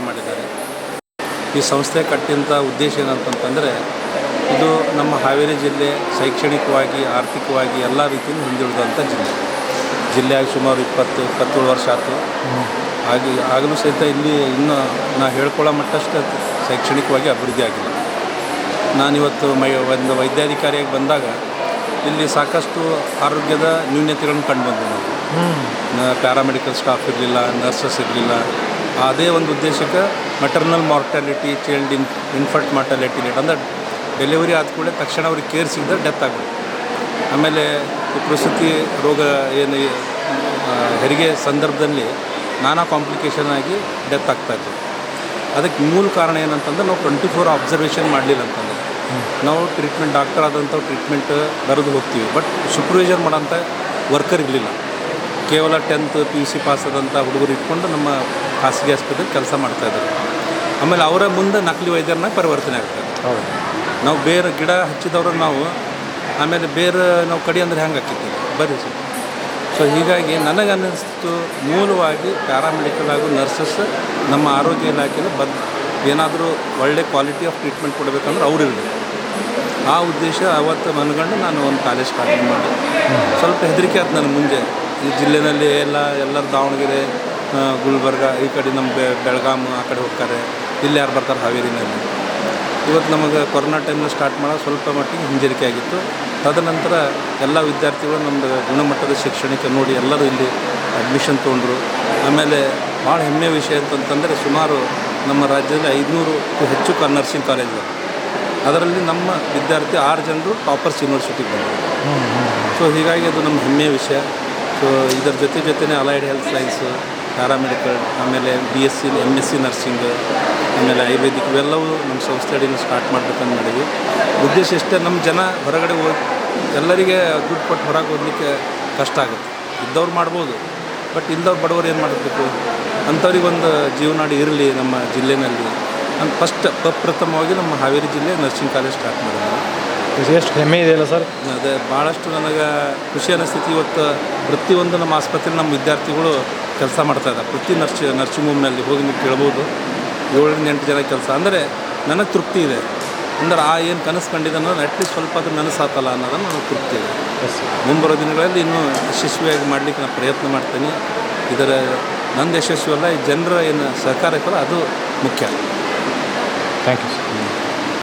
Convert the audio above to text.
ಮಾಡಿದ್ದಾರೆ. ಈ ಸಂಸ್ಥೆ ಕಟ್ಟಿದಂಥ ಉದ್ದೇಶ ಏನಂತಂತಂದರೆ ಇದು ನಮ್ಮ ಹಾವೇರಿ ಜಿಲ್ಲೆ ಶೈಕ್ಷಣಿಕವಾಗಿ ಆರ್ಥಿಕವಾಗಿ ಎಲ್ಲ ರೀತಿಯಿಂದ ಹಿಂದುಳಿದಂಥ ಜಿಲ್ಲೆ. ಜಿಲ್ಲೆಯಾಗಿ ಸುಮಾರು ಇಪ್ಪತ್ತು ಇಪ್ಪತ್ತೇಳು ವರ್ಷ ಆಯಿತು ಹಾಗೆ ಆಗಲೂ ಸಹಿತ ಇಲ್ಲಿ ಇನ್ನೂ ನಾ ಹೇಳ್ಕೊಳ್ಳೋ ಮಟ್ಟಷ್ಟು ಶೈಕ್ಷಣಿಕವಾಗಿ ಅಭಿವೃದ್ಧಿ ಆಗಿಲ್ಲ. ನಾನಿವತ್ತು ಮೈ ಒಂದು ವೈದ್ಯಾಧಿಕಾರಿಯಾಗಿ ಬಂದಾಗ ಇಲ್ಲಿ ಸಾಕಷ್ಟು ಆರೋಗ್ಯದ ನ್ಯೂನ್ಯತೆಗಳನ್ನು ಕಂಡು ಬಂದಿದೆ ಪ್ಯಾರಾಮೆಡಿಕಲ್ ಸ್ಟಾಫ್ ಇರಲಿಲ್ಲ ನರ್ಸಸ್ ಇರಲಿಲ್ಲ ಅದೇ ಒಂದು ಉದ್ದೇಶಕ್ಕೆ maternal mortality child in infant mortality rate ಅಂದರೆ ಡೆಲಿವರಿ ಆದ ಕೂಡಲೇ ತಕ್ಷಣ ಅವ್ರಿಗೆ ಕೇರ್ ಸಿಗದೆ ಡೆತ್ ಆಗುತ್ತೆ ಆಮೇಲೆ ಈ ಪ್ರಸೂತಿ ರೋಗ ಏನು ಹೆರಿಗೆ ಸಂದರ್ಭದಲ್ಲಿ ನಾನಾ ಕಾಂಪ್ಲಿಕೇಶನ್ ಆಗಿ ಡೆತ್ ಆಗ್ತಾ ಆಗ್ತಾಯಿತ್ತು ಅದಕ್ಕೆ ಮೂಲ ಕಾರಣ ಏನಂತಂದ್ರೆ ನಾವು ಟ್ವೆಂಟಿ ಫೋರ್ ಅಬ್ಸರ್ವೇಷನ್ ಮಾಡಲಿಲ್ಲ ಅಂತಂದ್ರೆ. ನಾವು ಟ್ರೀಟ್ಮೆಂಟ್ ಡಾಕ್ಟರ್ ಆದಂಥ ಟ್ರೀಟ್ಮೆಂಟ್ ಬರೆದು ಹೋಗ್ತೀವಿ. ಬಟ್ ಸೂಪರ್ವೈಸರ್ ಮಾಡೋಂಥ ವರ್ಕರ್ ಇರಲಿಲ್ಲ. ಕೇವಲ tenth P U C pass ಆದಂಥ ಹುಡುಗರು ಇಟ್ಕೊಂಡು ನಮ್ಮ ಖಾಸಗಿ ಆಸ್ಪತ್ರೆ ಕೆಲಸ ಮಾಡ್ತಾಯಿದ್ದಾರೆ ಆಮೇಲೆ ಅವರ ಮುಂದೆ ನಕಲಿ ವೈದ್ಯರನ್ನ ಪರಿವರ್ತನೆ ಆಗ್ತದೆ ಹೌದು. ನಾವು ಬೇರೆ ಗಿಡ ಹಚ್ಚಿದವ್ರು ನಾವು ಆಮೇಲೆ ಬೇರೆ ನಾವು ಕಡಿ ಅಂದ್ರೆ ಹೆಂಗೆ ಹಾಕಿದ್ದೀವಿ ಬರ್ರಿ ಸರ್. ಸೊ ಹೀಗಾಗಿ ನನಗೆ ಅನ್ನಿಸ್ತು ಮೂಲವಾಗಿ ಪ್ಯಾರಾಮೆಡಿಕಲ್ ಹಾಗೂ ನರ್ಸಸ್ ನಮ್ಮ ಆರೋಗ್ಯ ಇಲಾಖೆಯಲ್ಲಿ ಬದ್ ಏನಾದರೂ ಒಳ್ಳೆ ಕ್ವಾಲಿಟಿ ಆಫ್ ಟ್ರೀಟ್ಮೆಂಟ್ ಕೊಡಬೇಕಂದ್ರೆ ಅವರು ಇರಬೇಕು ಆ ಉದ್ದೇಶ ಅವತ್ತು ಮನಗಂಡು ನಾನು ಒಂದು ಕಾಲೇಜ್ ಸ್ಟಾರ್ಟ್ ಮಾಡಿ ಸ್ವಲ್ಪ ಹೆದರಿಕೆ ಆಯ್ತು ನನಗೆ ಮುಂದೆ. ಈ ಜಿಲ್ಲೆನಲ್ಲಿ ಎಲ್ಲ ಎಲ್ಲರೂ ದಾವಣಗೆರೆ ಗುಲ್ಬರ್ಗ ಈ ಕಡೆ ನಮ್ಮ ಬೆ ಬೆಳಗಾಂ ಆ ಕಡೆ ಹೋಗ್ತಾರೆ. ಇಲ್ಲಿ ಯಾರು ಬರ್ತಾರೆ? ಹಾವೇರಿನಲ್ಲಿ. ಇವತ್ತು ನಮಗೆ ಕೊರೋನಾ ಟೈಮ್ನ ಸ್ಟಾರ್ಟ್ ಮಾಡೋ ಸ್ವಲ್ಪ ಮಟ್ಟಿಗೆ ಹಿಂಜರಿಕೆ ಆಗಿತ್ತು. ತದನಂತರ ಎಲ್ಲ ವಿದ್ಯಾರ್ಥಿಗಳು ನಮ್ಮದು ಗುಣಮಟ್ಟದ ಶಿಕ್ಷಣಕ್ಕೆ ನೋಡಿ ಎಲ್ಲರೂ ಇಲ್ಲಿ ಅಡ್ಮಿಷನ್ ತೊಗೊಂಡ್ರು. ಆಮೇಲೆ ಭಾಳ ಹೆಮ್ಮೆಯ ವಿಷಯ ಅಂತಂತಂದರೆ ಸುಮಾರು ನಮ್ಮ ರಾಜ್ಯದಲ್ಲಿ ಐದುನೂರಕ್ಕೂ ಹೆಚ್ಚು ಕ ನರ್ಸಿಂಗ್ ಕಾಲೇಜ್ಗಳು ಅದರಲ್ಲಿ ನಮ್ಮ ವಿದ್ಯಾರ್ಥಿ ಆರು ಜನರು ಟಾಪರ್ಸ್ ಯೂನಿವರ್ಸಿಟಿಗೆ ಬಂದರು. ಸೊ ಹೀಗಾಗಿ ಅದು ನಮ್ಮ ಹೆಮ್ಮೆಯ ವಿಷಯ. ಸೊ ಇದರ ಜೊತೆ ಜೊತೆನೇ ಅಲೈಡ್ ಹೆಲ್ತ್ ಸೈನ್ಸು ಪ್ಯಾರಾಮೆಡಿಕಲ್ ಆಮೇಲೆ B S C M S C nursing ಆಮೇಲೆ ಆಯುರ್ವೇದಿಕ್ ಇವೆಲ್ಲವೂ ನಮ್ಮ ಸಂಸ್ಥೆ ಅಡಿನ ಸ್ಟಾರ್ಟ್ ಮಾಡ್ಬೇಕಂತ ಮಾಡಿದ್ವಿ. ಉದ್ದೇಶ ಇಷ್ಟೇ ನಮ್ಮ ಜನ ಹೊರಗಡೆ ಹೋಗಿ ಎಲ್ಲರಿಗೆ ದುಡ್ಡು ಕೊಟ್ಟು ಹೊರಗೆ ಹೋಗ್ಲಿಕ್ಕೆ ಕಷ್ಟ ಆಗುತ್ತೆ. ಇದ್ದವ್ರು ಮಾಡ್ಬೋದು ಬಟ್ ಇಲ್ಲದವ್ರು ಬಡವರು ಏನು ಮಾಡಬೇಕು? ಅಂಥವ್ರಿಗೆ ಒಂದು ಜೀವನಾಡಿ ಇರಲಿ ನಮ್ಮ ಜಿಲ್ಲೆನಲ್ಲಿ. ನಾನು ಫಸ್ಟ್ ಪ್ರಪ್ರಥಮವಾಗಿ ನಮ್ಮ ಹಾವೇರಿ ಜಿಲ್ಲೆ ನರ್ಸಿಂಗ್ ಕಾಲೇಜ್ ಸ್ಟಾರ್ಟ್ ಮಾಡಿದ್ವಿ. ಎಷ್ಟು ಹೆಮ್ಮೆ ಇದೆಯಲ್ಲ ಸರ್? ಅದೇ ಭಾಳಷ್ಟು ನನಗೆ ಖುಷಿ ಅನ್ನಿಸ್ತೈತಿ ಇವತ್ತು ಪ್ರತಿಯೊಂದು ನಮ್ಮ ಆಸ್ಪತ್ರೆ ನಮ್ಮ ವಿದ್ಯಾರ್ಥಿಗಳು ಕೆಲಸ ಮಾಡ್ತಾ ಇದ್ದಾರೆ. ಪ್ರತಿ ನರ್ಸ್ ನರ್ಸಿಂಗ್ ಹೋಮ್ನಲ್ಲಿ ಹೋಗಿ ನೀವು ಕೇಳ್ಬೋದು. ಏಳರಿಂದ ಎಂಟು ಜನ ಕೆಲಸ. ಅಂದರೆ ನನಗೆ ತೃಪ್ತಿ ಇದೆ. ಅಂದ್ರೆ ಆ ಏನು ಕನಸು ಕಂಡಿದೆ ಅನ್ನೋದು ಅಟ್ಲೀಸ್ಟ್ ಸ್ವಲ್ಪ ಅದು ನನಸಾತಲ್ಲ ಅನ್ನೋದನ್ನು ನನಗೆ ತೃಪ್ತಿ ಇದೆ. ಮುಂಬರೋ ದಿನಗಳಲ್ಲಿ ಇನ್ನೂ ಯಶಸ್ವಿಯಾಗಿ ಮಾಡಲಿಕ್ಕೆ ನಾನು ಪ್ರಯತ್ನ ಮಾಡ್ತೀನಿ. ಇದರ ನಂದು ಯಶಸ್ವಿ ಅಲ್ಲ ಈ ಜನರ ಏನು ಸಹಕಾರ ಅದು ಮುಖ್ಯ. Thank you sir